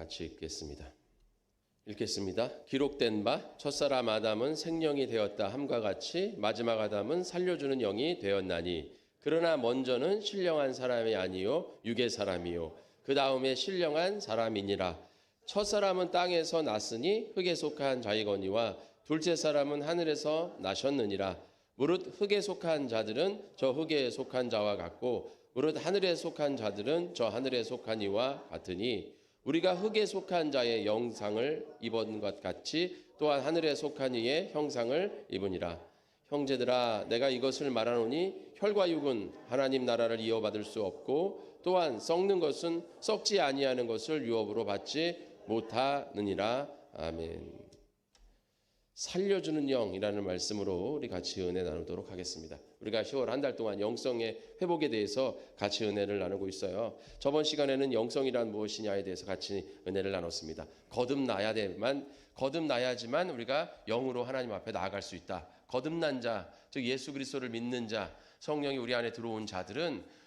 같이 읽겠습니다. 읽겠습니다. 기록된 바 첫사람 아담은 생령이 되었다 함과 같이 마지막 아담은 살려주는 영이 되었나니 그러나 먼저는 신령한 사람이 아니요 육의 사람이요 그 다음에 신령한 사람이니라 첫 사람은 땅에서 났으니 흙에 속한 자이거니와 둘째 사람은 하늘에서 나셨느니라 무릇 흙에 속한 자들은 저 흙에 속한 자와 같고 무릇 하늘에 속한 자들은 저 하늘에 속한 이와 같으니 우리가 흙에 속한 자의 영상을 입은 것 같이 또한 하늘에 속한 이의 형상을 입으니라. 형제들아 내가 이것을 말하노니 혈과 육은 하나님 나라를 이어받을 수 없고 또한 썩는 것은 썩지 아니하는 것을 유업으로 받지 못하느니라. 아멘. 살려주는 영이라는 말씀으로 우리 같이 은혜 나누도록 하겠습니다. 우리가 10월 한 달 동안 영성의 회복에 대해서 같이 은혜를 나누고 있어요. 저번 시간에는 영성이란 무엇이냐에 대해서 같이 은혜를 나눴습니다. 거듭나야 되만 거듭나야지만 우리가 영으로 하나님 앞에 나아갈 수 있다. 거듭난 자, 즉 예수 그리스도를 믿는 자, 성령이 우리 안에 들어온 자들은 어,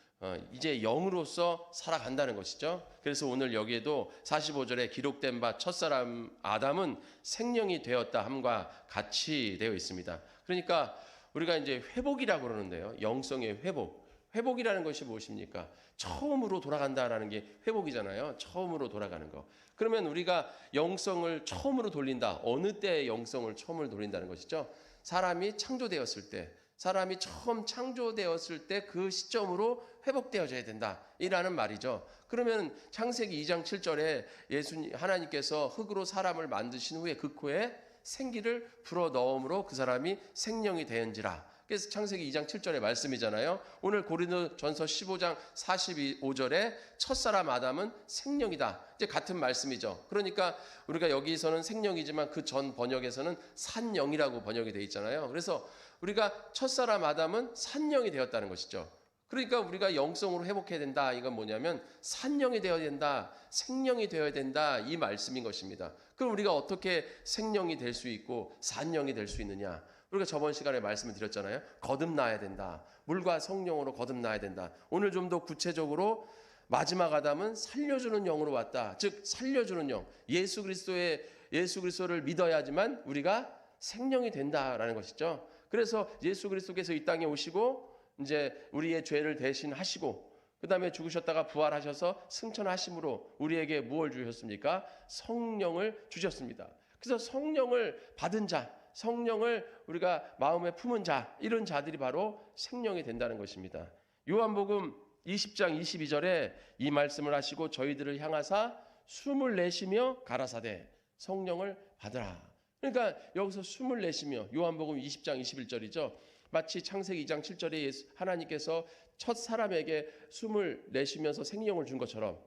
이제 영으로서 살아간다는 것이죠. 그래서 오늘 여기에도 45절에 기록된 바 첫사람 아담은 생명이 되었다 함과 같이 되어 있습니다. 그러니까 우리가 이제 회복이라고 그러는데요. 영성의 회복. 회복이라는 것이 무엇입니까? 처음으로 돌아간다라는 게 회복이잖아요. 처음으로 돌아가는 거. 그러면 우리가 영성을 처음으로 돌린다. 어느 때 영성을 처음으로 돌린다는 것이죠? 사람이 창조되었을 때, 사람이 처음 창조되었을 때 그 시점으로 회복되어져야 된다. 이라는 말이죠. 그러면 창세기 2장 7절에 예수님, 하나님께서 흙으로 사람을 만드신 후에 그 코에 생기를 불어 넣음으로 그 사람이 생명이 되은지라. 그래서 창세기 2장 7절의 말씀이잖아요. 오늘 고린도 전서 15장 45절에 첫사람 아담은 생명이다. 이제 같은 말씀이죠. 그러니까 우리가 여기서는 생명이지만 그 전 번역에서는 산영이라고 번역이 되어 있잖아요. 그래서 우리가 첫사람 아담은 산영이 되었다는 것이죠. 그러니까 우리가 영성으로 회복해야 된다. 이건 뭐냐면 산영이 되어야 된다. 생명이 되어야 된다. 이 말씀인 것입니다. 그럼 우리가 어떻게 생명이 될 수 있고 산영이 될 수 있느냐? 우리가 저번 시간에 말씀을 드렸잖아요. 거듭나야 된다. 물과 성령으로 거듭나야 된다. 오늘 좀 더 구체적으로 마지막 아담은 살려주는 영으로 왔다. 즉 살려주는 영. 예수 그리스도의 예수 그리스도를 믿어야지만 우리가 생명이 된다라는 것이죠. 그래서 예수 그리스도께서 이 땅에 오시고 이제 우리의 죄를 대신하시고 그 다음에 죽으셨다가 부활하셔서 승천하심으로 우리에게 무엇을 주셨습니까? 성령을 주셨습니다. 그래서 성령을 받은 자, 성령을 우리가 마음에 품은 자, 이런 자들이 바로 생명이 된다는 것입니다. 요한복음 20장 22절에 이 말씀을 하시고 저희들을 향하사 숨을 내쉬며 가라사대 성령을 받으라. 그러니까 여기서 숨을 내쉬며 요한복음 20장 21절이죠. 마치 창세기 2장 7절에 예수, 하나님께서 첫 사람에게 숨을 내쉬면서 생명을 준 것처럼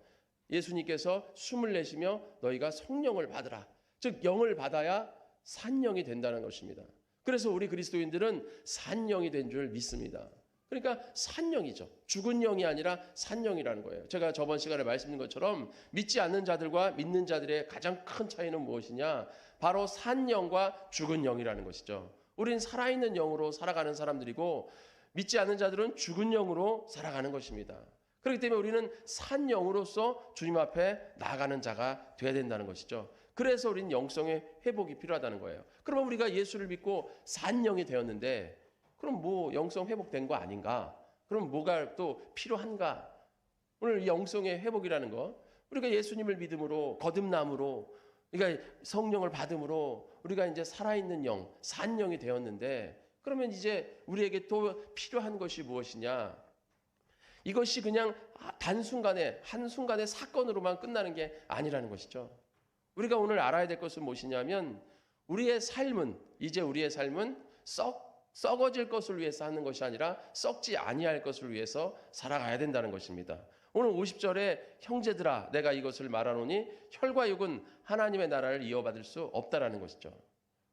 예수님께서 숨을 내쉬며 너희가 성령을 받으라. 즉 영을 받아야 산영이 된다는 것입니다. 그래서 우리 그리스도인들은 산영이 된 줄 믿습니다. 그러니까 산영이죠. 죽은 영이 아니라 산영이라는 거예요. 제가 저번 시간에 말씀드린 것처럼 믿지 않는 자들과 믿는 자들의 가장 큰 차이는 무엇이냐? 바로 산영과 죽은 영이라는 것이죠. 우린 살아있는 영으로 살아가는 사람들이고 믿지 않는 자들은 죽은 영으로 살아가는 것입니다. 그렇기 때문에 우리는 산 영으로서 주님 앞에 나아가는 자가 돼야 된다는 것이죠. 그래서 우리는 영성의 회복이 필요하다는 거예요. 그러면 우리가 예수를 믿고 산 영이 되었는데 그럼 뭐 영성 회복된 거 아닌가? 그럼 뭐가 또 필요한가? 오늘 이 영성의 회복이라는 거 우리가 예수님을 믿음으로 거듭남으로 그러니까 성령을 받음으로 우리가 이제 살아있는 영, 산 영이 되었는데 그러면 이제 우리에게 또 필요한 것이 무엇이냐? 이것이 그냥 단순간에 한순간의 사건으로만 끝나는 게 아니라는 것이죠. 우리가 오늘 알아야 될 것은 무엇이냐면 우리의 삶은 이제 우리의 삶은 썩 썩어질 것을 위해서 하는 것이 아니라 썩지 아니할 것을 위해서 살아가야 된다는 것입니다. 오늘 50절에 형제들아 내가 이것을 말하노니 혈과 육은 하나님의 나라를 이어받을 수 없다라는 것이죠.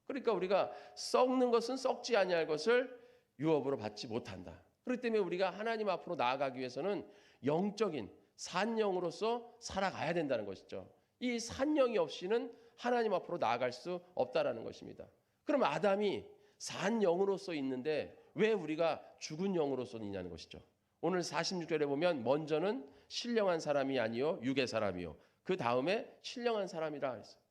그러니까 우리가 썩는 것은 썩지 아니할 것을 유업으로 받지 못한다. 그렇기 때문에 우리가 하나님 앞으로 나아가기 위해서는 영적인 산영으로서 살아가야 된다는 것이죠. 이 산영이 없이는 하나님 앞으로 나아갈 수 없다라는 것입니다. 그럼 아담이 산 영으로서 있는데 왜 우리가 죽은 영으로서 있냐는 것이죠. 오늘 46절에 보면 먼저는 신령한 사람이 아니요 육의 사람이요. 그 다음에 신령한 사람이라 했어요.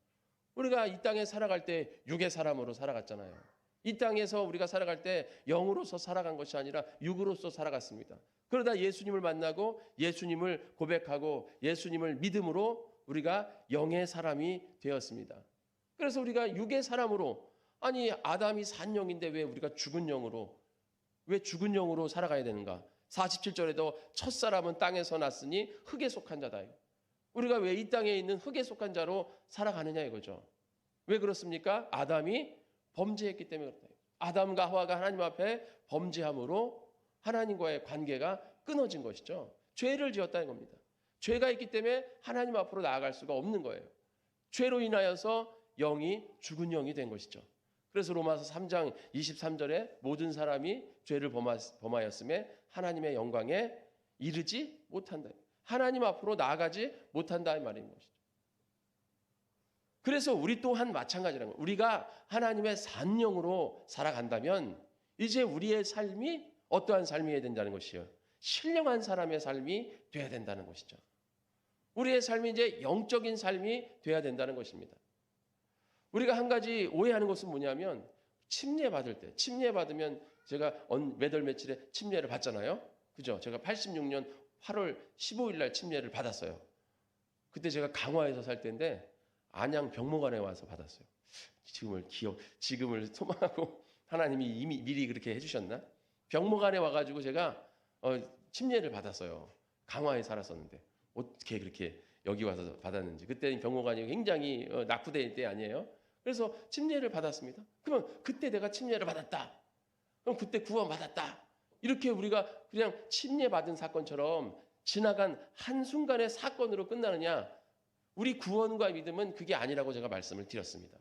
우리가 이 땅에 살아갈 때 육의 사람으로 살아갔잖아요. 이 땅에서 우리가 살아갈 때 영으로서 살아간 것이 아니라 육으로서 살아갔습니다. 그러다 예수님을 만나고 예수님을 고백하고 예수님을 믿음으로 우리가 영의 사람이 되었습니다. 그래서 우리가 육의 사람으로 아니 아담이 산 영인데 왜 우리가 죽은 영으로 왜 죽은 영으로 살아가야 되는가? 47절에도 첫 사람은 땅에서 났으니 흙에 속한 자다. 우리가 왜 이 땅에 있는 흙에 속한 자로 살아가느냐 이거죠. 왜 그렇습니까? 아담이 범죄했기 때문에 그렇다. 아담과 하와가 하나님 앞에 범죄함으로 하나님과의 관계가 끊어진 것이죠. 죄를 지었다는 겁니다. 죄가 있기 때문에 하나님 앞으로 나아갈 수가 없는 거예요. 죄로 인하여서 영이 죽은 영이 된 것이죠. 그래서 로마서 3장 23절에 모든 사람이 죄를 범하- 범하였음에 하나님의 영광에 이르지 못한다. 하나님 앞으로 나아가지 못한다 이 말인 것이죠. 그래서 우리 또한 마찬가지라는 거예요. 우리가 하나님의 산영으로 살아간다면 이제 우리의 삶이 어떠한 삶이어야 된다는 것이요. 신령한 사람의 삶이 돼야 된다는 것이죠. 우리의 삶이 이제 영적인 삶이 돼야 된다는 것입니다. 우리가 한 가지 오해하는 것은 뭐냐면 침례 받을 때 침례 받으면 제가 몇월 며칠에 침례를 받잖아요. 그죠? 제가 86년 8월 15일 날 침례를 받았어요. 그때 제가 강화에서 살 때인데 안양 병무관에 와서 받았어요. 지금을 기억, 지금을 소망하고 하나님이 이미 미리 그렇게 해 주셨나? 병무관에 와 가지고 제가 어, 침례를 받았어요. 강화에 살았었는데 어떻게 그렇게 여기 와서 받았는지 그때는 병무관이 굉장히 어, 낙후될 때 아니에요. 그래서 침례를 받았습니다. 그러면 그때 내가 침례를 받았다. 그럼 그때 구원 받았다. 이렇게 우리가 그냥 침례 받은 사건처럼 지나간 한 순간의 사건으로 끝나느냐? 우리 구원과 믿음은 그게 아니라고 제가 말씀을 드렸습니다.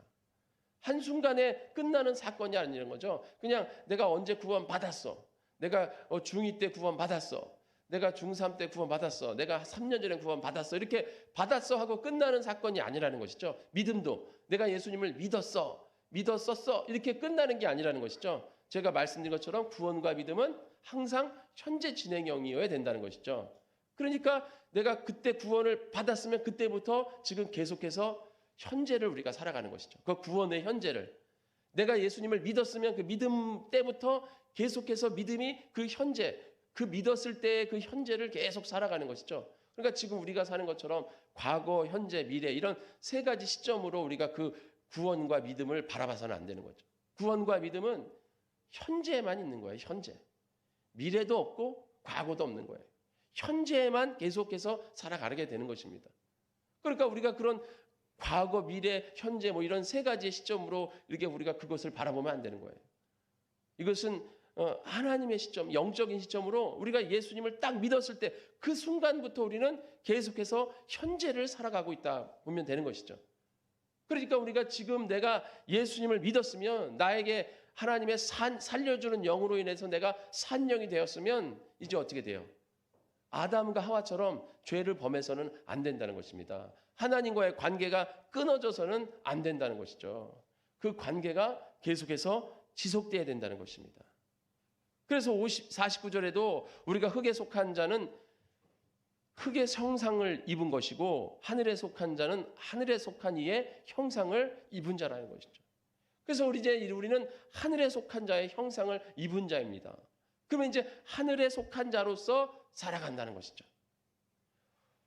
한 순간에 끝나는 사건이 아니라는 거죠. 그냥 내가 언제 구원 받았어. 내가 어, 중2 때 구원 받았어. 내가 중3 때 구원 받았어. 내가 3년 전에 구원 받았어. 이렇게 받았어 하고 끝나는 사건이 아니라는 것이죠. 믿음도 내가 예수님을 믿었어. 믿었었어. 이렇게 끝나는 게 아니라는 것이죠. 제가 말씀드린 것처럼 구원과 믿음은 항상 현재 진행형이어야 된다는 것이죠. 그러니까 내가 그때 구원을 받았으면 그때부터 지금 계속해서 현재를 우리가 살아가는 것이죠. 그 구원의 현재를. 내가 예수님을 믿었으면 그 믿음 때부터 계속해서 믿음이 그 현재, 그 믿었을 때의 그 현재를 계속 살아가는 것이죠. 그러니까 지금 우리가 사는 것처럼 과거, 현재, 미래 이런 세 가지 시점으로 우리가 그 구원과 믿음을 바라봐서는 안 되는 거죠. 구원과 믿음은 현재에만 있는 거예요. 현재. 미래도 없고 과거도 없는 거예요. 현재에만 계속해서 살아가게 되는 것입니다. 그러니까 우리가 그런 과거, 미래, 현재 뭐 이런 세 가지의 시점으로 이렇게 우리가 그것을 바라보면 안 되는 거예요. 이것은 어, 하나님의 시점, 영적인 시점으로 우리가 예수님을 딱 믿었을 때 그 순간부터 우리는 계속해서 현재를 살아가고 있다 보면 되는 것이죠. 그러니까 우리가 지금 내가 예수님을 믿었으면 나에게 하나님의 산, 살려주는 영으로 인해서 내가 산영이 되었으면 이제 어떻게 돼요? 아담과 하와처럼 죄를 범해서는 안 된다는 것입니다. 하나님과의 관계가 끊어져서는 안 된다는 것이죠. 그 관계가 계속해서 지속돼야 된다는 것입니다. 그래서 50, 49절에도 우리가 흙에 속한 자는 흙의 형상을 입은 것이고 하늘에 속한 자는 하늘에 속한 이의 형상을 입은 자라는 것이죠. 그래서 우리 이제 우리는 하늘에 속한 자의 형상을 입은 자입니다. 그러면 이제 하늘에 속한 자로서 살아간다는 것이죠.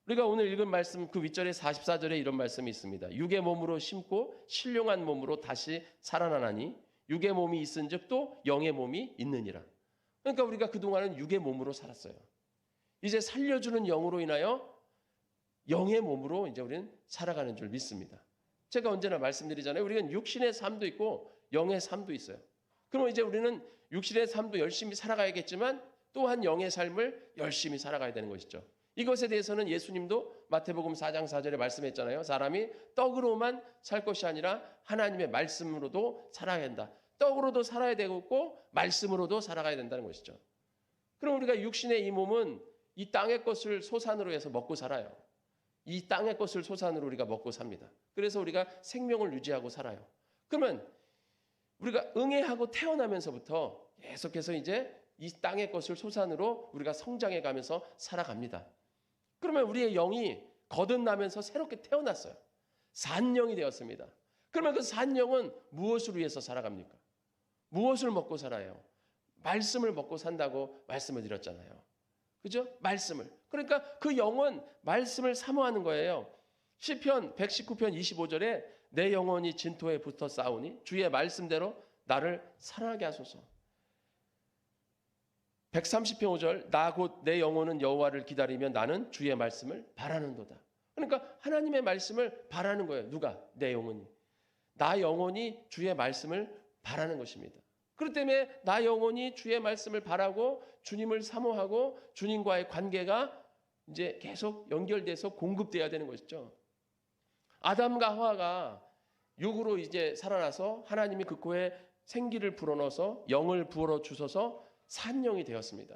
우리가 오늘 읽은 말씀 그 윗절에 44절에 이런 말씀이 있습니다. 육의 몸으로 심고 신령한 몸으로 다시 살아나나니 육의 몸이 있은즉 또 영의 몸이 있느니라. 그러니까 우리가 그동안은 육의 몸으로 살았어요. 이제 살려주는 영으로 인하여 영의 몸으로 이제 우리는 살아가는 줄 믿습니다. 제가 언제나 말씀드리잖아요. 우리는 육신의 삶도 있고 영의 삶도 있어요. 그럼 이제 우리는 육신의 삶도 열심히 살아가야겠지만 또한 영의 삶을 열심히 살아가야 되는 것이죠. 이것에 대해서는 예수님도 마태복음 4장 4절에 말씀했잖아요. 사람이 떡으로만 살 것이 아니라 하나님의 말씀으로도 살아야 한다. 떡으로도 살아야 되고 말씀으로도 살아가야 된다는 것이죠. 그럼 우리가 육신의 이 몸은 이 땅의 것을 소산으로 해서 먹고 살아요. 이 땅의 것을 소산으로 우리가 먹고 삽니다. 그래서 우리가 생명을 유지하고 살아요. 그러면 우리가 응애하고 태어나면서부터 계속해서 이제 이 땅의 것을 소산으로 우리가 성장해 가면서 살아갑니다. 그러면 우리의 영이 거듭나면서 새롭게 태어났어요. 산영이 되었습니다. 그러면 그 산영은 무엇을 위해서 살아갑니까? 무엇을 먹고 살아요? 말씀을 먹고 산다고 말씀을 드렸잖아요. 그죠? 말씀을. 그러니까 그 영은 말씀을 사모하는 거예요. 시편 119편 25절에 내 영혼이 진토에 붙어 싸우니 주의 말씀대로 나를 살아나게 하소서. 130편 5절 나 곧 내 영혼은 여호와를 기다리며 나는 주의 말씀을 바라는도다. 그러니까 하나님의 말씀을 바라는 거예요. 누가? 내 영혼이. 나 영혼이 주의 말씀을 바라는 것입니다. 그렇기 때문에 나 영혼이 주의 말씀을 바라고 주님을 사모하고 주님과의 관계가 이제 계속 연결돼서 공급돼야 되는 것이죠. 아담과 하와가 육으로 이제 살아나서 하나님이 그 코에 생기를 불어넣어서 영을 부어 주셔서 산영이 되었습니다.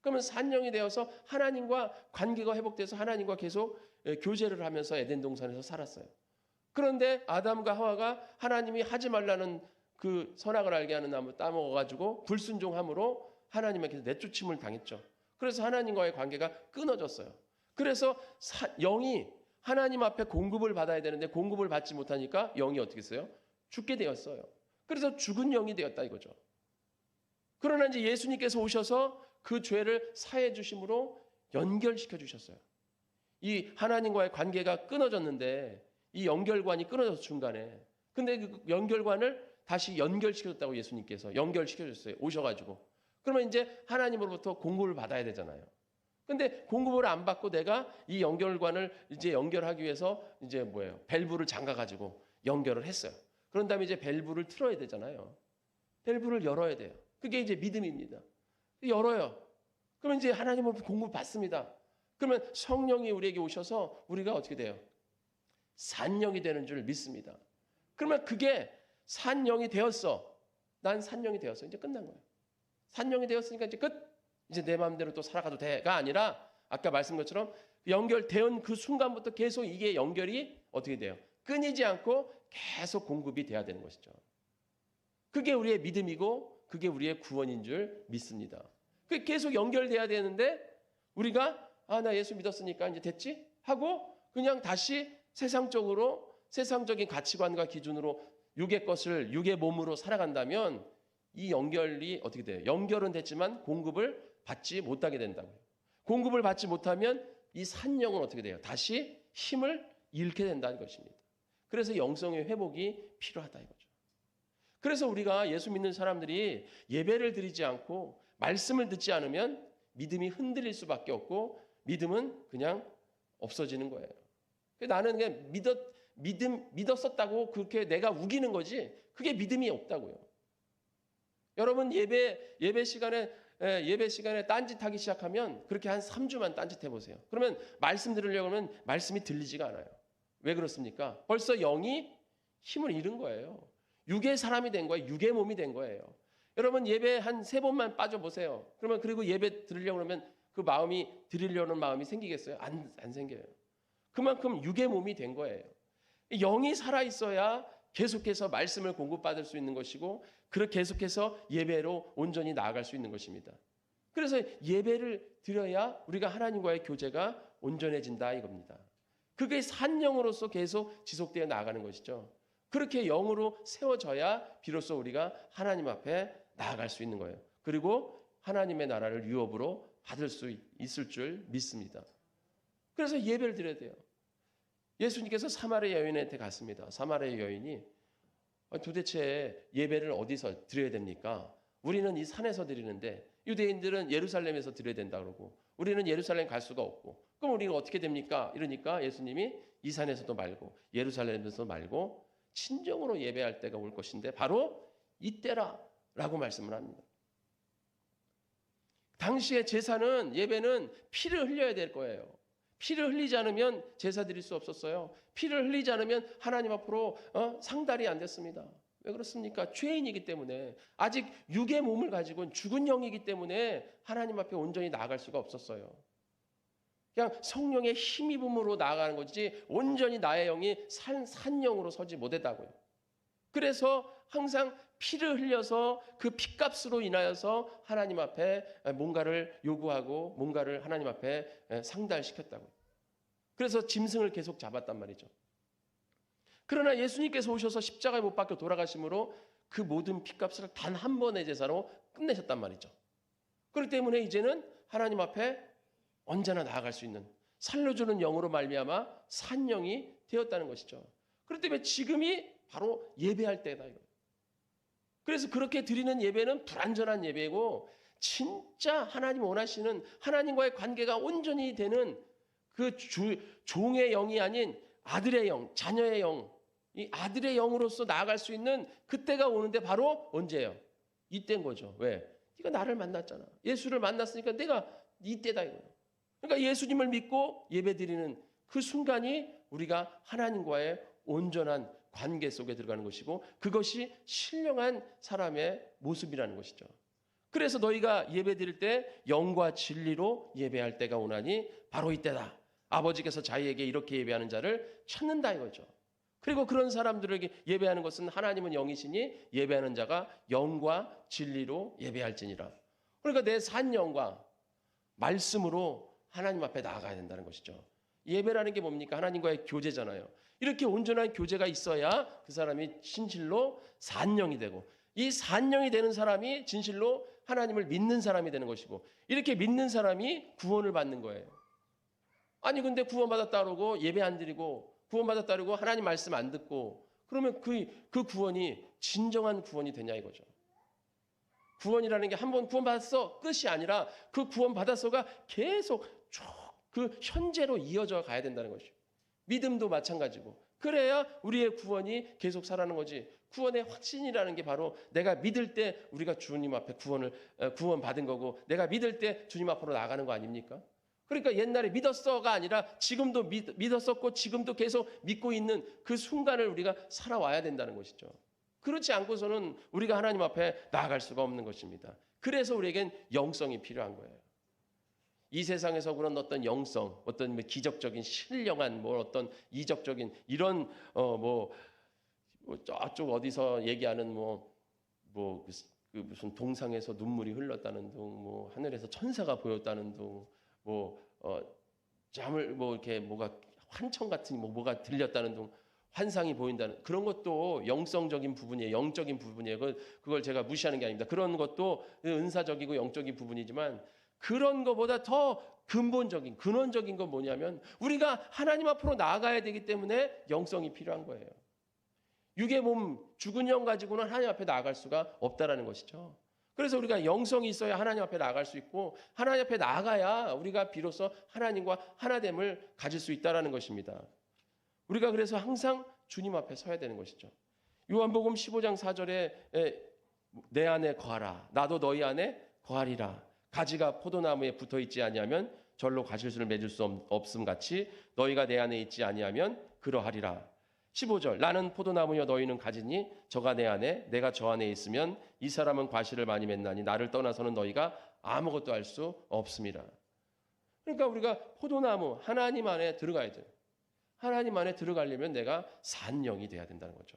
그러면 산영이 되어서 하나님과 관계가 회복돼서 하나님과 계속 예, 교제를 하면서 에덴 동산에서 살았어요. 그런데 아담과 하와가 하나님이 하지 말라는 그 선악을 알게 하는 나무 따먹어 가지고 불순종함으로 하나님에게서 내쫓임을 당했죠. 그래서 하나님과의 관계가 끊어졌어요. 그래서 사, 영이 하나님 앞에 공급을 받아야 되는데 공급을 받지 못하니까 영이 어떻게 했어요? 죽게 되었어요. 그래서 죽은 영이 되었다 이거죠. 그러나 이제 예수님께서 오셔서 그 죄를 사해 주심으로 연결시켜 주셨어요. 이 하나님과의 관계가 끊어졌는데 이 연결관이 끊어졌어 중간에. 근데 그 연결관을 다시 연결시켜줬다고 예수님께서 연결시켜줬어요. 오셔가지고. 그러면 이제 하나님으로부터 공급을 받아야 되잖아요. 근데 공급을 안 받고 내가 이 연결관을 이제 연결하기 위해서 이제 뭐예요? 밸브를 잠가가지고 연결을 했어요. 그런 다음에 이제 밸브를 틀어야 되잖아요. 밸브를 열어야 돼요. 그게 이제 믿음입니다. 열어요. 그러면 이제 하나님으로부터 공급을 받습니다. 그러면 성령이 우리에게 오셔서 우리가 어떻게 돼요? 산영이 되는 줄 믿습니다. 그러면 그게 산영이 되었어. 난 산영이 되었어. 이제 끝난 거예요. 산영이 되었으니까 이제 끝. 이제 내 마음대로 또 살아가도 돼가 아니라 아까 말씀 것처럼 연결되은 그 순간부터 계속 이게 연결이 어떻게 돼요? 끊이지 않고 계속 공급이 돼야 되는 것이죠. 그게 우리의 믿음이고 그게 우리의 구원인 줄 믿습니다. 그게 계속 연결돼야 되는데 우리가 아 나 예수 믿었으니까 이제 됐지 하고 그냥 다시 세상적으로 세상적인 가치관과 기준으로 육의 것을 육의 몸으로 살아간다면 이 연결이 어떻게 돼요? 연결은 됐지만 공급을 받지 못하게 된다고요. 공급을 받지 못하면 이 산영은 어떻게 돼요? 다시 힘을 잃게 된다는 것입니다. 그래서 영성의 회복이 필요하다 이거죠. 그래서 우리가 예수 믿는 사람들이 예배를 드리지 않고 말씀을 듣지 않으면 믿음이 흔들릴 수밖에 없고 믿음은 그냥 없어지는 거예요. 나는 그냥 믿었 믿음 믿었었다고 그렇게 내가 우기는 거지 그게 믿음이 없다고요. 여러분 예배 예배 시간에 예, 예배 시간에 딴짓하기 시작하면 그렇게 한 3주만 딴짓해 보세요. 그러면 말씀 들으려고 하면 말씀이 들리지가 않아요. 왜 그렇습니까? 벌써 영이 힘을 잃은 거예요. 육의 사람이 된 거예요. 육의 몸이 된 거예요. 여러분 예배 한 세 번만 빠져 보세요. 그러면 그리고 예배 들으려고 하면 그 마음이 드리려는 마음이 생기겠어요? 안, 안 생겨요. 그만큼 육의 몸이 된 거예요. 영이 살아 있어야 계속해서 말씀을 공급받을 수 있는 것이고 그렇게 계속해서 예배로 온전히 나아갈 수 있는 것입니다. 그래서 예배를 드려야 우리가 하나님과의 교제가 온전해진다 이겁니다. 그게 산 영으로서 계속 지속되어 나아가는 것이죠. 그렇게 영으로 세워져야 비로소 우리가 하나님 앞에 나아갈 수 있는 거예요. 그리고 하나님의 나라를 유업으로 받을 수 있을 줄 믿습니다. 그래서 예배를 드려야 돼요. 예수님께서 사마리아 여인한테 갔습니다. 사마리아 여인이 도대체 예배를 어디서 드려야 됩니까? 우리는 이 산에서 드리는데 유대인들은 예루살렘에서 드려야 된다 그러고 우리는 예루살렘 갈 수가 없고 그럼 우리는 어떻게 됩니까? 이러니까 예수님이 이 산에서도 말고 예루살렘에서 말고 친정으로 예배할 때가 올 것인데 바로 이때라라고 말씀을 합니다. 당시의 제사는 예배는 피를 흘려야 될 거예요. 피를 흘리지 않으면 제사 드릴 수 없었어요. 피를 흘리지 않으면 하나님 앞으로 어? 상달이 안 됐습니다. 왜 그렇습니까? 죄인이기 때문에 아직 육의 몸을 가지고 죽은 영이기 때문에 하나님 앞에 온전히 나아갈 수가 없었어요. 그냥 성령의 힘입음으로 나아가는 거지 온전히 나의 영이 산, 산영으로 서지 못했다고요. 그래서 항상 피를 흘려서 그 피값으로 인하여서 하나님 앞에 뭔가를 요구하고 뭔가를 하나님 앞에 상달시켰다고요. 그래서 짐승을 계속 잡았단 말이죠. 그러나 예수님께서 오셔서 십자가에 못 박혀 돌아가심으로 그 모든 피값을 단 한 번의 제사로 끝내셨단 말이죠. 그렇기 때문에 이제는 하나님 앞에 언제나 나아갈 수 있는 살려주는 영으로 말미암아 산영이 되었다는 것이죠. 그렇기 때문에 지금이 바로 예배할 때다 이거. 그래서 그렇게 드리는 예배는 불완전한 예배고 진짜 하나님 원하시는 하나님과의 관계가 온전히 되는 그 주, 종의 영이 아닌 아들의 영, 자녀의 영, 이 아들의 영으로서 나아갈 수 있는 그때가 오는데 바로 언제예요? 이때인 거죠. 왜? 네가 나를 만났잖아. 예수를 만났으니까 내가 이때다 이거예요. 그러니까 예수님을 믿고 예배드리는 그 순간이 우리가 하나님과의 온전한 관계 속에 들어가는 것이고 그것이 신령한 사람의 모습이라는 것이죠. 그래서 너희가 예배 드릴 때 영과 진리로 예배할 때가 오나니 바로 이때다. 아버지께서 자기에게 이렇게 예배하는 자를 찾는다 이거죠. 그리고 그런 사람들에게 예배하는 것은 하나님은 영이시니 예배하는 자가 영과 진리로 예배할지니라. 그러니까 내 산 영과 말씀으로 하나님 앞에 나아가야 된다는 것이죠. 예배라는 게 뭡니까? 하나님과의 교제잖아요. 이렇게 온전한 교제가 있어야 그 사람이 진실로 산영이 되고 이 산영이 되는 사람이 진실로 하나님을 믿는 사람이 되는 것이고 이렇게 믿는 사람이 구원을 받는 거예요. 아니 근데 구원받았다 그러고 예배 안 드리고 구원받았다 그러고 하나님 말씀 안 듣고 그러면 그, 그 구원이 진정한 구원이 되냐 이거죠. 구원이라는 게 한 번 구원받았어 끝이 아니라 그 구원받았어가 계속 쭉 그 현재로 이어져 가야 된다는 것이죠. 믿음도 마찬가지고 그래야 우리의 구원이 계속 살아는 거지. 구원의 확신이라는 게 바로 내가 믿을 때 우리가 주님 앞에 구원을 어, 구원 받은 거고 내가 믿을 때 주님 앞으로 나가는 거 아닙니까? 그러니까 옛날에 믿었어가 아니라 지금도 믿, 믿었었고 지금도 계속 믿고 있는 그 순간을 우리가 살아와야 된다는 것이죠. 그렇지 않고서는 우리가 하나님 앞에 나아갈 수가 없는 것입니다. 그래서 우리에겐 영성이 필요한 거예요. 이 세상에서 그런 어떤 영성, 어떤 뭐 기적적인 신령한 뭐 어떤 이적적인 이런 어뭐 뭐 저쪽 어디서 얘기하는 뭐뭐 그, 그 무슨 동상에서 눈물이 흘렀다는 둥, 뭐 하늘에서 천사가 보였다는 둥, 뭐어 잠을 뭐 이렇게 뭐가 환청 같은 뭐 뭐가 들렸다는 둥 환상이 보인다는 그런 것도 영성적인 부분이에요. 영적인 부분이에요. 그걸, 그걸 제가 무시하는 게 아닙니다. 그런 것도 은사적이고 영적인 부분이지만 그런 것보다 더 근본적인 근원적인 건 뭐냐면 우리가 하나님 앞으로 나아가야 되기 때문에 영성이 필요한 거예요. 육의 몸 죽은 영 가지고는 하나님 앞에 나아갈 수가 없다라는 것이죠. 그래서 우리가 영성이 있어야 하나님 앞에 나아갈 수 있고 하나님 앞에 나아가야 우리가 비로소 하나님과 하나됨을 가질 수 있다라는 것입니다. 우리가 그래서 항상 주님 앞에 서야 되는 것이죠. 요한복음 15장 4절에 내 안에 거하라 나도 너희 안에 거하리라 가지가 포도나무에 붙어 있지 아니하면 절로 가실수를 맺을 수 없음 같이 너희가 내 안에 있지 아니하면 그러하리라 15절 나는 포도나무여 너희는 가지니 저가 내 안에 내가 저 안에 있으면 이 사람은 과실을 많이 맺나니 나를 떠나서는 너희가 아무것도 할 수 없습니다. 그러니까 우리가 포도나무 하나님 안에 들어가야 돼요. 하나님 안에 들어가려면 내가 산 영이 돼야 된다는 거죠.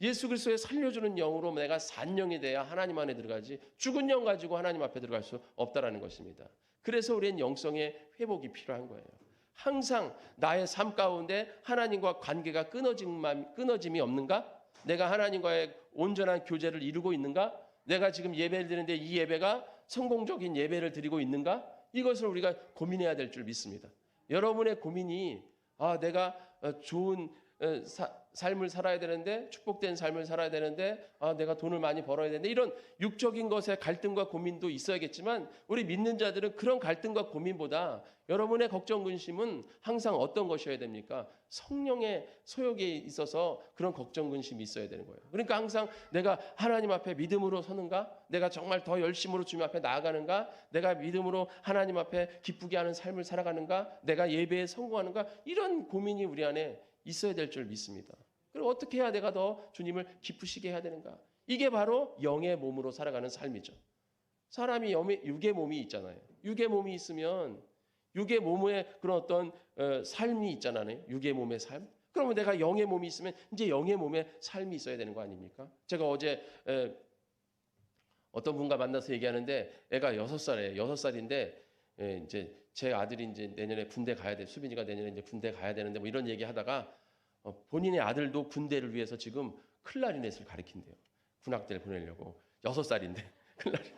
예수 그리스도의 살려주는 영으로 내가 산 영이 돼야 하나님 안에 들어가지 죽은 영 가지고 하나님 앞에 들어갈 수 없다라는 것입니다. 그래서 우리는 영성의 회복이 필요한 거예요. 항상 나의 삶 가운데 하나님과 관계가 끊어짐, 끊어짐이 없는가? 내가 하나님과의 온전한 교제를 이루고 있는가? 내가 지금 예배를 드리는데 이 예배가 성공적인 예배를 드리고 있는가? 이것을 우리가 고민해야 될 줄 믿습니다. 여러분의 고민이 아, 내가 좋은 사, 삶을 살아야 되는데 축복된 삶을 살아야 되는데 아 내가 돈을 많이 벌어야 되는데 이런 육적인 것에 갈등과 고민도 있어야겠지만 우리 믿는 자들은 그런 갈등과 고민보다 여러분의 걱정 근심은 항상 어떤 것이어야 됩니까? 성령의 소욕에 있어서 그런 걱정 근심이 있어야 되는 거예요. 그러니까 항상 내가 하나님 앞에 믿음으로 서는가? 내가 정말 더 열심으로 주님 앞에 나아가는가? 내가 믿음으로 하나님 앞에 기쁘게 하는 삶을 살아가는가? 내가 예배에 성공하는가? 이런 고민이 우리 안에 있어야 될 줄 믿습니다. 그럼 어떻게 해야 내가 더 주님을 기쁘시게 해야 되는가? 이게 바로 영의 몸으로 살아가는 삶이죠. 사람이 육의 몸이 있잖아요. 육의 몸이 있으면 육의 몸의 그런 어떤 어, 삶이 있잖아요. 육의 몸의 삶. 그러면 내가 영의 몸이 있으면 이제 영의 몸의 삶이 있어야 되는 거 아닙니까? 제가 어제 어떤 분과 만나서 얘기하는데 애가 여섯 살이에요. 여섯 살인데 이제 제 아들이 이제 내년에 군대 가야 돼. 수빈이가 내년에 이제 군대 가야 되는데 뭐 이런 얘기 하다가 어, 본인의 아들도 군대를 위해서 지금 클라리넷을 가르친대요. 군악대를 보내려고 여섯 살인데 클라리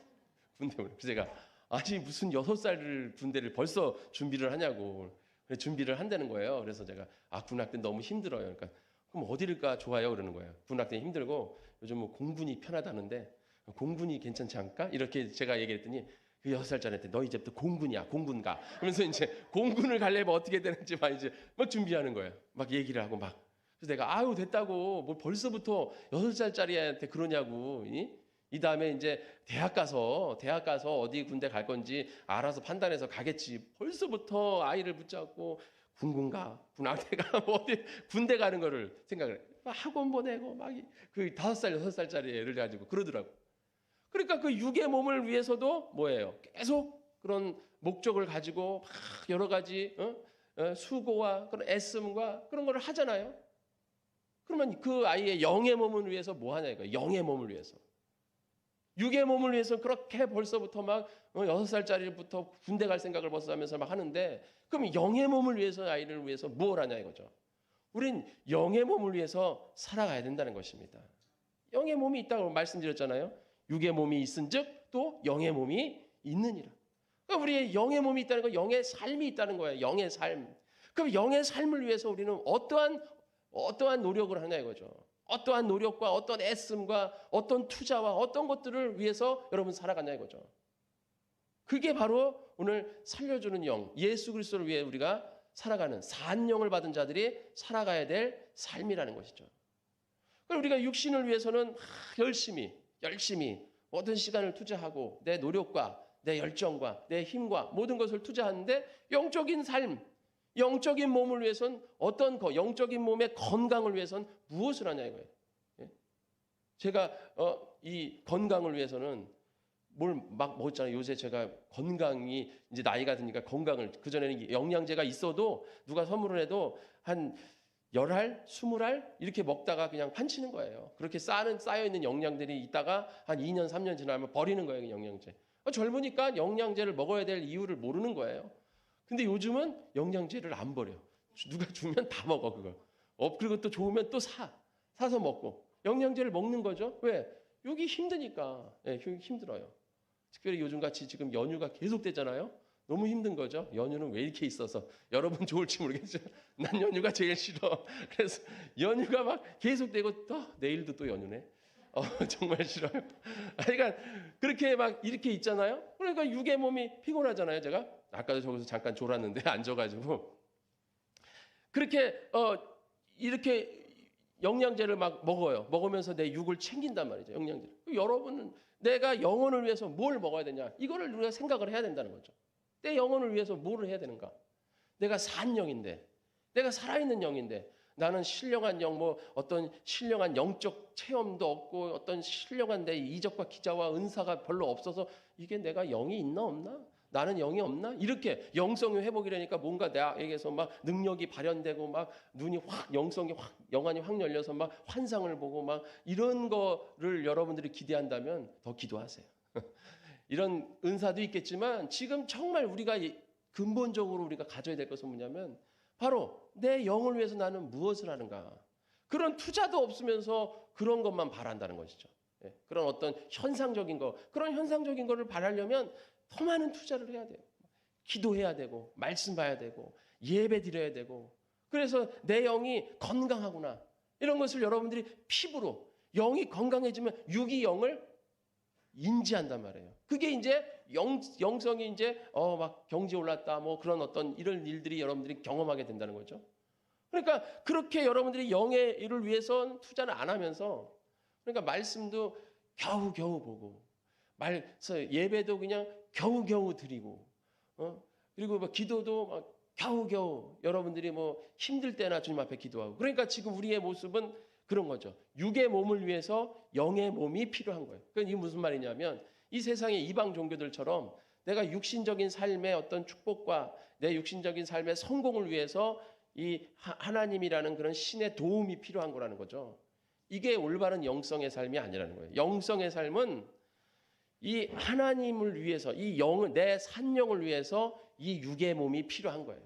군대. 그래서 제가 아니 무슨 여섯 살을 군대를 벌써 준비를 하냐고 그래, 준비를 한다는 거예요. 그래서 제가 아 군악대 너무 힘들어요. 그러니까 그럼 어디를까 좋아요 그러는 거예요. 군악대 힘들고 요즘 뭐 공군이 편하다는데 공군이 괜찮지 않을까? 이렇게 제가 얘기했더니 그 여섯 살짜리한테 너 이제부터 공군이야 공군 가 그러면서 이제 공군을 가려면 어떻게 되는지 막 이제 막 준비하는 거예요 막 얘기를 하고 막 그래서 내가 아유 됐다고 뭐 벌써부터 여섯 살짜리한테 그러냐고 이? 이 다음에 이제 대학 가서 대학 가서 어디 군대 갈 건지 알아서 판단해서 가겠지 벌써부터 아이를 붙잡고 군군 가 군악대가 뭐 어디 군대 가는 거를 생각을 해. 막 학원 보내고 막 그 다섯 살 여섯 살짜리 애를 가지고 그러더라고. 그러니까 그 육의 몸을 위해서도 뭐예요? 계속 그런 목적을 가지고 막 여러 가지 어? 어, 수고와 그런 애씀과 그런 거를 하잖아요. 그러면 그 아이의 영의 몸을 위해서 뭐 하냐 이거 영의 몸을 위해서. 육의 몸을 위해서 그렇게 벌써부터 막 어, 여섯 살짜리부터 군대 갈 생각을 벌써 하면서 막 하는데 그럼 영의 몸을 위해서 아이를 위해서 무엇 하냐 이거죠. 우린 영의 몸을 위해서 살아가야 된다는 것입니다. 영의 몸이 있다고 말씀드렸잖아요. 육의 몸이 있은즉 또 영의 몸이 있느니라. 그러니까 우리의 영의 몸이 있다는 건 영의 삶이 있다는 거예요. 영의 삶. 그럼 영의 삶을 위해서 우리는 어떠한 어떠한 노력을 하냐 이거죠. 어떠한 노력과 어떤 애씀과 어떤 투자와 어떤 것들을 위해서 여러분 살아가냐 이거죠. 그게 바로 오늘 살려주는 영, 예수 그리스도를 위해 우리가 살아가는 산 영을 받은 자들이 살아가야 될 삶이라는 것이죠. 우리가 육신을 위해서는 열심히 열심히 모든 시간을 투자하고 내 노력과 내 열정과 내 힘과 모든 것을 투자하는데 영적인 삶, 영적인 몸을 위해선 어떤 거, 영적인 몸의 건강을 위해선 무엇을 하냐 이거예요. 예? 제가 어, 이 건강을 위해서는 뭘막 먹었잖아요. 요새 제가 건강이 이제 나이가 드니까 건강을 그 전에는 영양제가 있어도 누가 선물을 해도 한 열 알, 스물 알 이렇게 먹다가 그냥 판치는 거예요. 그렇게 쌓는 쌓여 있는 영양들이 있다가 한 2년, 3년 지나면 버리는 거예요, 그 영양제. 젊으니까 영양제를 먹어야 될 이유를 모르는 거예요. 근데 요즘은 영양제를 안 버려. 누가 주면 다 먹어 그걸. 어 그리고 또 좋으면 또 사. 사서 먹고 영양제를 먹는 거죠. 왜? 여기 힘드니까. 예, 힘들어요. 특별히 요즘 같이 지금 연휴가 계속되잖아요. 너무 힘든 거죠. 연휴는 왜 이렇게 있어서 여러분 좋을지 모르겠지만 난 연휴가 제일 싫어. 그래서 연휴가 막 계속되고 또 내일도 또 연휴네. 어, 정말 싫어요. 그러니까 그렇게 막 이렇게 있잖아요. 그러니까 육의 몸이 피곤하잖아요. 제가 아까도 저기서 잠깐 졸았는데 앉아가지고 그렇게 어 이렇게 영양제를 막 먹어요. 먹으면서 내 육을 챙긴단 말이죠. 영양제를. 여러분은 내가 영혼을 위해서 뭘 먹어야 되냐? 이거를 우리가 생각을 해야 된다는 거죠. 내 영혼을 위해서 뭐를 해야 되는가? 내가 산 영인데, 내가 살아있는 영인데, 나는 신령한 영, 뭐 어떤 신령한 영적 체험도 없고 어떤 신령한 내 이적과 기자와 은사가 별로 없어서 이게 내가 영이 있나 없나? 나는 영이 없나? 이렇게 영성의 회복이라니까 뭔가 나에게서 막 능력이 발현되고 막 눈이 확 영성이 확 영안이 확 열려서 막 환상을 보고 막 이런 거를 여러분들이 기대한다면 더 기도하세요. 이런 은사도 있겠지만 지금 정말 우리가 근본적으로 우리가 가져야 될 것은 뭐냐면 바로 내 영을 위해서 나는 무엇을 하는가. 그런 투자도 없으면서 그런 것만 바란다는 것이죠. 예, 그런 어떤 현상적인 거, 그런 현상적인 거를 바라려면 더 많은 투자를 해야 돼요. 기도해야 되고, 말씀 봐야 되고, 예배 드려야 되고. 그래서 내 영이 건강하구나. 이런 것을 여러분들이 피부로, 영이 건강해지면 육이 영을 인지한단 말이에요. 그게 이제 영, 영성이 이제 어 막 경지 올랐다 뭐 그런 어떤 이런 일들이 여러분들이 경험하게 된다는 거죠. 그러니까 그렇게 여러분들이 영의 일을 위해선 투자를 안 하면서 그러니까 말씀도 겨우 겨우 보고 말서 예배도 그냥 겨우 겨우 드리고 어 그리고 뭐 기도도 막 겨우 겨우 여러분들이 뭐 힘들 때나 주님 앞에 기도하고 그러니까 지금 우리의 모습은 그런 거죠. 육의 몸을 위해서 영의 몸이 필요한 거예요. 그건 이게 무슨 말이냐면 이 세상의 이방 종교들처럼 내가 육신적인 삶의 어떤 축복과 내 육신적인 삶의 성공을 위해서 이 하나님이라는 그런 신의 도움이 필요한 거라는 거죠. 이게 올바른 영성의 삶이 아니라는 거예요. 영성의 삶은 이 하나님을 위해서 이 영을 내 산영을 위해서 이 육의 몸이 필요한 거예요.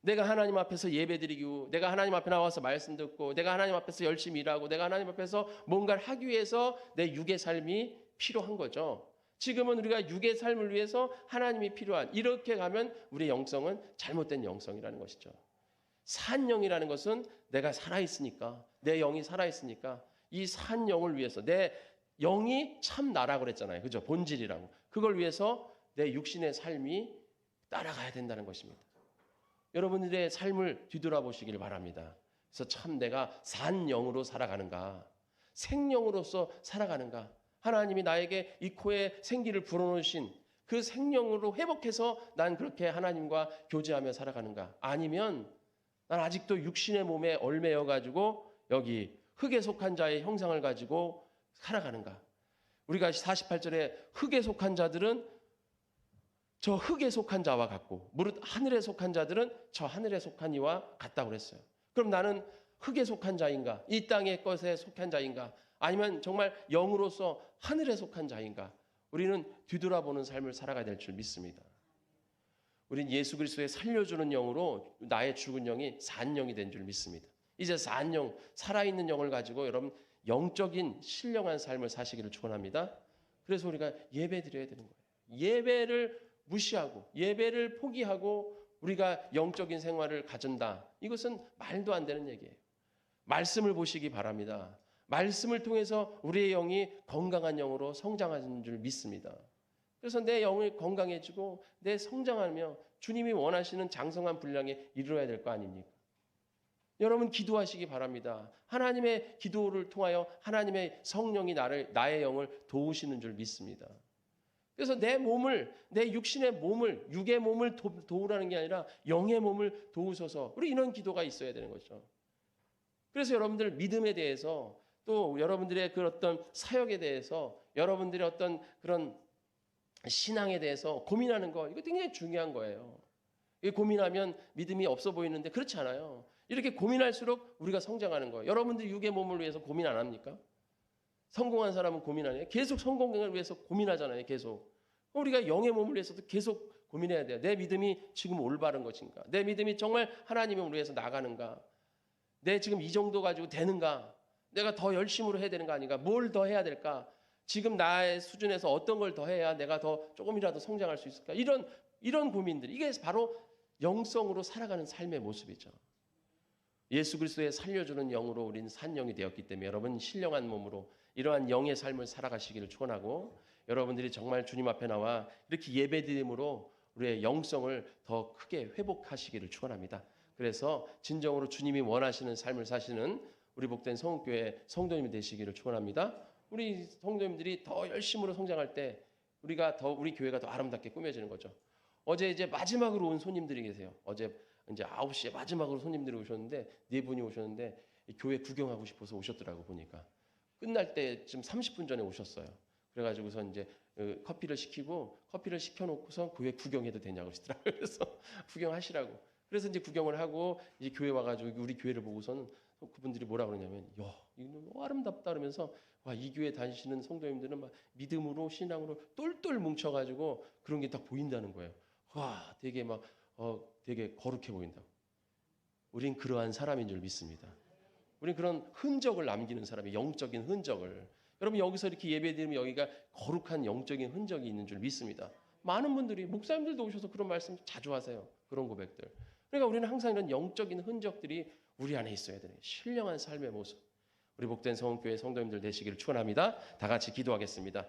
내가 하나님 앞에서 예배드리고 내가 하나님 앞에 나와서 말씀 듣고 내가 하나님 앞에서 열심히 일하고 내가 하나님 앞에서 뭔가를 하기 위해서 내 육의 삶이 필요한 거죠. 지금은 우리가 육의 삶을 위해서 하나님이 필요한 이렇게 가면 우리의 영성은 잘못된 영성이라는 것이죠. 산 영이라는 것은 내가 살아 있으니까 내 영이 살아 있으니까 이 산 영을 위해서 내 영이 참 나라고 그랬잖아요. 그죠? 본질이라고. 그걸 위해서 내 육신의 삶이 따라가야 된다는 것입니다. 여러분들의 삶을 뒤돌아보시길 바랍니다. 그래서 참 내가 산 영으로 살아가는가? 생명으로서 살아가는가? 하나님이 나에게 이 코에 생기를 불어넣으신 그 생명으로 회복해서 난 그렇게 하나님과 교제하며 살아가는가? 아니면 난 아직도 육신의 몸에 얼매여 가지고 여기 흙에 속한 자의 형상을 가지고 살아가는가? 우리가 48절에 흙에 속한 자들은 저 흙에 속한 자와 같고 무릇 하늘에 속한 자들은 저 하늘에 속한 이와 같다고 그랬어요. 그럼 나는 흙에 속한 자인가? 이 땅의 것에 속한 자인가? 아니면 정말 영으로서 하늘에 속한 자인가? 우리는 뒤돌아보는 삶을 살아가야 될 줄 믿습니다. 우린 예수 그리스도의 살려주는 영으로 나의 죽은 영이 산 영이 된 줄 믿습니다. 이제 산 영, 살아있는 영을 가지고 여러분 영적인 신령한 삶을 사시기를 축원합니다. 그래서 우리가 예배 드려야 되는 거예요. 예배를 무시하고 예배를 포기하고 우리가 영적인 생활을 가진다. 이것은 말도 안 되는 얘기예요. 말씀을 보시기 바랍니다. 말씀을 통해서 우리의 영이 건강한 영으로 성장하는 줄 믿습니다. 그래서 내 영이 건강해지고 내 성장하며 주님이 원하시는 장성한 분량에 이르러야 될 거 아닙니까? 여러분 기도하시기 바랍니다. 하나님의 기도를 통하여 하나님의 성령이 나를 나의 영을 도우시는 줄 믿습니다. 그래서 내 몸을 내 육신의 몸을 육의 몸을 도, 도우라는 게 아니라 영의 몸을 도우소서. 우리 이런 기도가 있어야 되는 거죠. 그래서 여러분들 믿음에 대해서 또 여러분들의 그 어떤 사역에 대해서 여러분들의 어떤 그런 신앙에 대해서 고민하는 거 이거 굉장히 중요한 거예요. 이 고민하면 믿음이 없어 보이는데 그렇지 않아요. 이렇게 고민할수록 우리가 성장하는 거예요. 여러분들 육의 몸을 위해서 고민 안 합니까? 성공한 사람은 고민 안 해요. 계속 성공을 위해서 고민하잖아요. 계속. 우리가 영의 몸을 위해서도 계속 고민해야 돼요. 내 믿음이 지금 올바른 것인가? 내 믿음이 정말 하나님을 위해서 나가는가? 내 지금 이 정도 가지고 되는가? 내가 더 열심으로 해야 되는 거 아닌가? 뭘 더 해야 될까? 지금 나의 수준에서 어떤 걸 더 해야 내가 더 조금이라도 성장할 수 있을까? 이런 이런 고민들. 이게 바로 영성으로 살아가는 삶의 모습이죠. 예수 그리스도의 살려주는 영으로 우리는 산영이 되었기 때문에 여러분 신령한 몸으로 이러한 영의 삶을 살아가시기를 축원하고 여러분들이 정말 주님 앞에 나와 이렇게 예배드림으로 우리의 영성을 더 크게 회복하시기를 축원합니다. 그래서 진정으로 주님이 원하시는 삶을 사시는 우리 복된 성교회 성도님이 되시기를 축원합니다. 우리 성도님들이 더 열심으로 성장할 때 우리가 더 우리 교회가 더 아름답게 꾸며지는 거죠. 어제 이제 마지막으로 온 손님들이 계세요. 어제 이제 9시에 마지막으로 손님들이 오셨는데 네 분이 오셨는데 이 교회 구경하고 싶어서 오셨더라고 보니까 끝날 때쯤 30분 전에 오셨어요. 그래가지고서 이제 어, 커피를 시키고 커피를 시켜놓고서 교회 구경해도 되냐고 하시더라고요. 그래서 구경하시라고. 그래서 이제 구경을 하고 이제 교회 와가지고 우리 교회를 보고서는 그분들이 뭐라 그러냐면 야 이거 아름답다 그러면서 와 이 교회 다니시는 성도님들은 막 믿음으로 신앙으로 똘똘 뭉쳐가지고 그런 게 딱 보인다는 거예요. 와 되게 막 어, 되게 거룩해 보인다고. 우린 그러한 사람인 줄 믿습니다. 우린 그런 흔적을 남기는 사람이 영적인 흔적을. 여러분 여기서 이렇게 예배드리면 여기가 거룩한 영적인 흔적이 있는 줄 믿습니다. 많은 분들이 목사님들도 오셔서 그런 말씀 자주 하세요. 그런 고백들. 그러니까 우리는 항상 이런 영적인 흔적들이 우리 안에 있어야 되는 신령한 삶의 모습. 우리 복된 성교회 성도님들 되시기를 축원합니다. 다 같이 기도하겠습니다.